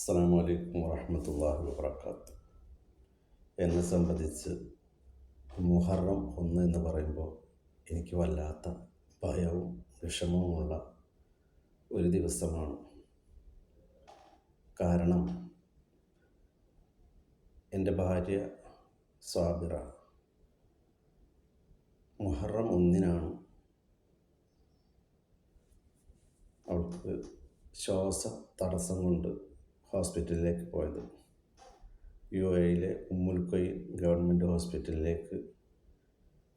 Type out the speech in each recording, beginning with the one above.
അസ്സാം വലൈക്കും വാഹമത്തല്ലാഹി വാബർക്കാത്ത് എന്നെ സംബന്ധിച്ച് മുഹറം ഒന്ന് എന്ന് പറയുമ്പോൾ എനിക്ക് വല്ലാത്ത ഭയവും വിഷമവുമുള്ള ഒരു ദിവസമാണ്. കാരണം എന്റെ ഭാര്യ സ്വാബിറ മുഹറം ഒന്നിനാണ് അവൾക്ക് ശ്വാസ തടസ്സം കൊണ്ട് ഹോസ്പിറ്റലിലേക്ക് പോയത്. യു എയിലെ ഉമ്മുൽക്കൊയിൽ ഗവൺമെന്റ് ഹോസ്പിറ്റലിലേക്ക്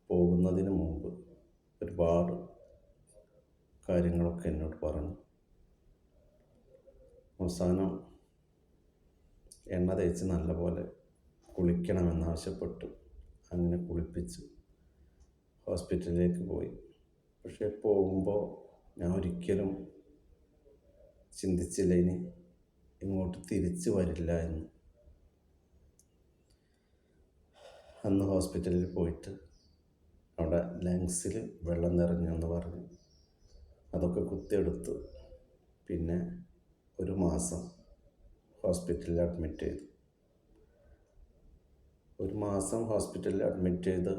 പോകുന്നതിന് മുമ്പ് ഒരുപാട് കാര്യങ്ങളൊക്കെ എന്നോട് പറഞ്ഞു. അവസാനം എണ്ണ തേച്ച് നല്ലപോലെ കുളിക്കണമെന്നാവശ്യപ്പെട്ടു. അങ്ങനെ കുളിപ്പിച്ചു ഹോസ്പിറ്റലിലേക്ക് പോയി. പക്ഷേ പോകുമ്പോൾ ഞാൻ ഒരിക്കലും ചിന്തിച്ചില്ല ഇനി ഇങ്ങോട്ട് തിരിച്ചു വരില്ല എന്ന്. അന്ന് ഹോസ്പിറ്റലിൽ പോയിട്ട് അവിടെ ലങ്സിൽ വെള്ളം നിറഞ്ഞു എന്ന് പറഞ്ഞു. അതൊക്കെ കുത്തിയെടുത്ത് പിന്നെ ഒരു മാസം ഹോസ്പിറ്റലിൽ അഡ്മിറ്റ് ചെയ്തു. ഒരു മാസം ഹോസ്പിറ്റലിൽ അഡ്മിറ്റ് ചെയ്ത്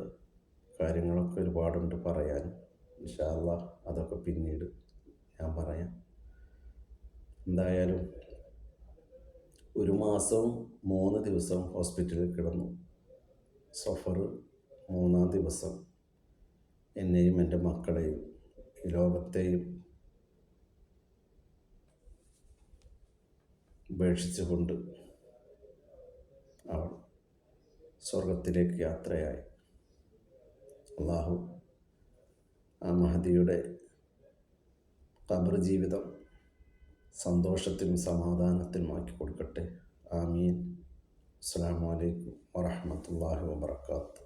കാര്യങ്ങളൊക്കെ ഒരുപാടുണ്ട് പറയാൻ ഇൻഷാല്ല അതൊക്കെ പിന്നീട് ഞാൻ പറയാം. എന്തായാലും ഒരു മാസവും മൂന്ന് ദിവസം ഹോസ്പിറ്റലിൽ കിടന്നു. സഫർ മൂന്നാം ദിവസം. എന്നെയും എന്റെ മക്കളെയും ലോകത്തെയും ഉപേക്ഷിച്ചുകൊണ്ട് അവൾ സ്വർഗത്തിലേക്ക് യാത്രയായി. അള്ളാഹു ആ മഹദിയുടെ ഖബർ ജീവിതം സന്തോഷത്തിനും സമാധാനത്തിനും ആക്കി കൊടുക്കട്ടെ. ആമീൻ. അസ്സാം വലൈക്കും വാഹമത്തല്ലാഹി വാബർക്കാത്തു